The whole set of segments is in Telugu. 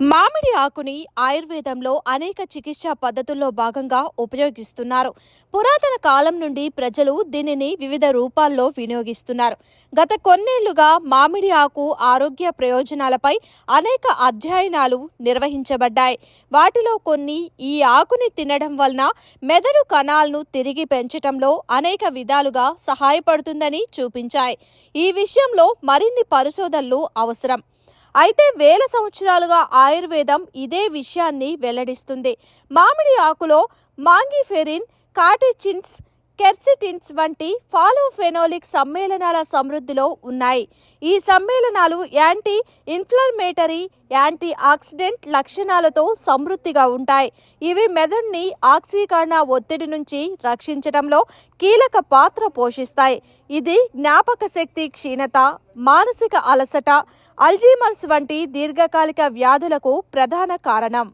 మామిడి ఆకుని ఆయుర్వేదంలో అనేక చికిత్సా పద్ధతుల్లో భాగంగా ఉపయోగిస్తున్నారు. పురాతన కాలం నుండి ప్రజలు దీనిని వివిధ రూపాల్లో వినియోగిస్తున్నారు. గత కొన్నేళ్ళుగా మామిడి ఆకు ఆరోగ్య ప్రయోజనాలపై అనేక అధ్యయనాలు నిర్వహించబడ్డాయి. వాటిలో కొన్ని ఈ ఆకుని తినడం వలన మెదడు కణాలను తిరిగి పెంచటంలో అనేక విధాలుగా సహాయపడుతుందని చూపించాయి. ఈ విషయంలో మరిన్ని పరిశోధనలు అవసరం. అయితే వేల సంవత్సరాలుగా ఆయుర్వేదం ఇదే విషయాన్ని వెల్లడిస్తుంది. మామిడి ఆకులో మాంగిఫెరిన్ కాటిచిన్స్ కెర్సిటిన్స్ వంటి ఫాలోఫెనోలిక్ సమ్మేళనాల సమృద్ధిలో ఉన్నాయి. ఈ సమ్మేళనాలు యాంటీ ఇన్ఫ్లమేటరీ యాంటీ ఆక్సిడెంట్ లక్షణాలతో సమృద్ధిగా ఉంటాయి. ఇవి మెదడుని ఆక్సీకరణ ఒత్తిడి నుంచి రక్షించడంలో కీలక పాత్ర పోషిస్తాయి. ఇది జ్ఞాపక శక్తి క్షీణత మానసిక అలసట అల్జీమర్స్ వంటి దీర్ఘకాలిక వ్యాధులకు ప్రధాన కారణం.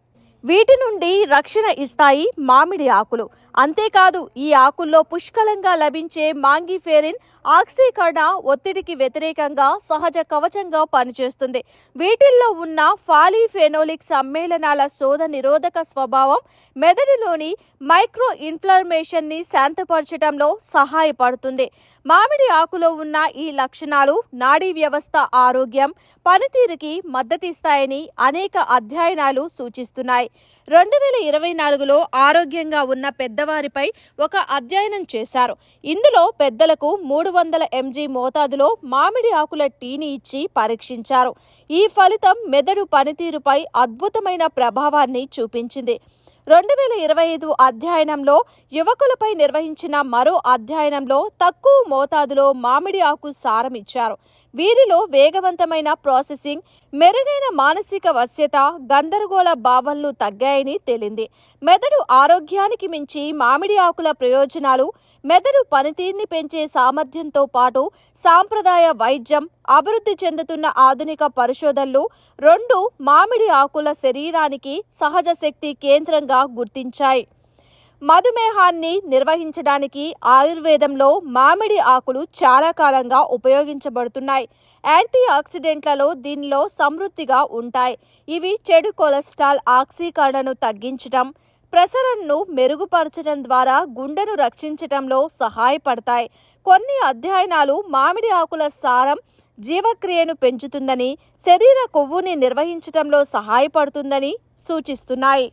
వీటి నుండి రక్షణ ఇస్తాయి మామిడి ఆకులు. అంతేకాదు ఈ ఆకుల్లో పుష్కలంగా లభించే మాంగిఫేరిన్ ఆక్సీకరణ ఒత్తిడికి వ్యతిరేకంగా సహజ కవచంగా పనిచేస్తుంది. వీటిల్లో ఉన్న ఫాలీఫెనోలిక్ సమ్మేళనాల శోధ నిరోధక స్వభావం మెదడులోని మైక్రో ఇన్ఫ్లమేషన్ని శాంతపరచడంలో సహాయపడుతుంది. మామిడి ఆకులో ఉన్న ఈ లక్షణాలు నాడీ వ్యవస్థ ఆరోగ్యం పనితీరుకి మద్దతిస్తాయని అనేక అధ్యయనాలు సూచిస్తున్నాయి. రెండు వేల ఇరవై నాలుగులో ఆరోగ్యంగా ఉన్న పెద్దవారిపై ఒక అధ్యయనం చేశారు. ఇందులో పెద్దలకు మూడు వందల ఎంజీ మోతాదులో మామిడి ఆకుల టీని ఇచ్చి పరీక్షించారు. ఈ ఫలితం మెదడు పనితీరుపై అద్భుతమైన ప్రభావాన్ని చూపించింది. రెండు వేల ఇరవై ఐదు అధ్యయనంలో యువకులపై నిర్వహించిన మరో అధ్యయనంలో తక్కువ మోతాదులో మామిడి ఆకు సారం ఇచ్చారు. వీరిలో వేగవంతమైన ప్రాసెసింగ్ మెరుగైన మానసిక వశ్యత గందరగోళ భావనలు తగ్గాయని తేలింది. మెదడు ఆరోగ్యానికి మించి మామిడి ఆకుల ప్రయోజనాలు మెదడు పనితీరుని పెంచే సామర్థ్యంతో పాటు సాంప్రదాయ వైద్యం అభివృద్ధి చెందుతున్న ఆధునిక పరిశోధనలు రెండు మామిడి ఆకుల శరీరానికి సహజ శక్తి కేంద్రంగా గుర్తించాయి. మధుమేహాన్ని నిర్వహించడానికి ఆయుర్వేదంలో మామిడి ఆకులు చాలా కాలంగా ఉపయోగించబడుతున్నాయి. యాంటీ ఆక్సిడెంట్లలో దీనిలో సమృద్ధిగా ఉంటాయి. ఇవి చెడు కొలెస్ట్రాల్ ఆక్సీకరణను తగ్గించడం ప్రసరణను మెరుగుపరచడం ద్వారా గుండెను రక్షించటంలో సహాయపడతాయి. కొన్ని అధ్యయనాలు మామిడి ఆకుల సారం జీవక్రియను పెంచుతుందని శరీర కొవ్వుని నిర్వహించడంలో సహాయపడుతుందని సూచిస్తున్నాయి.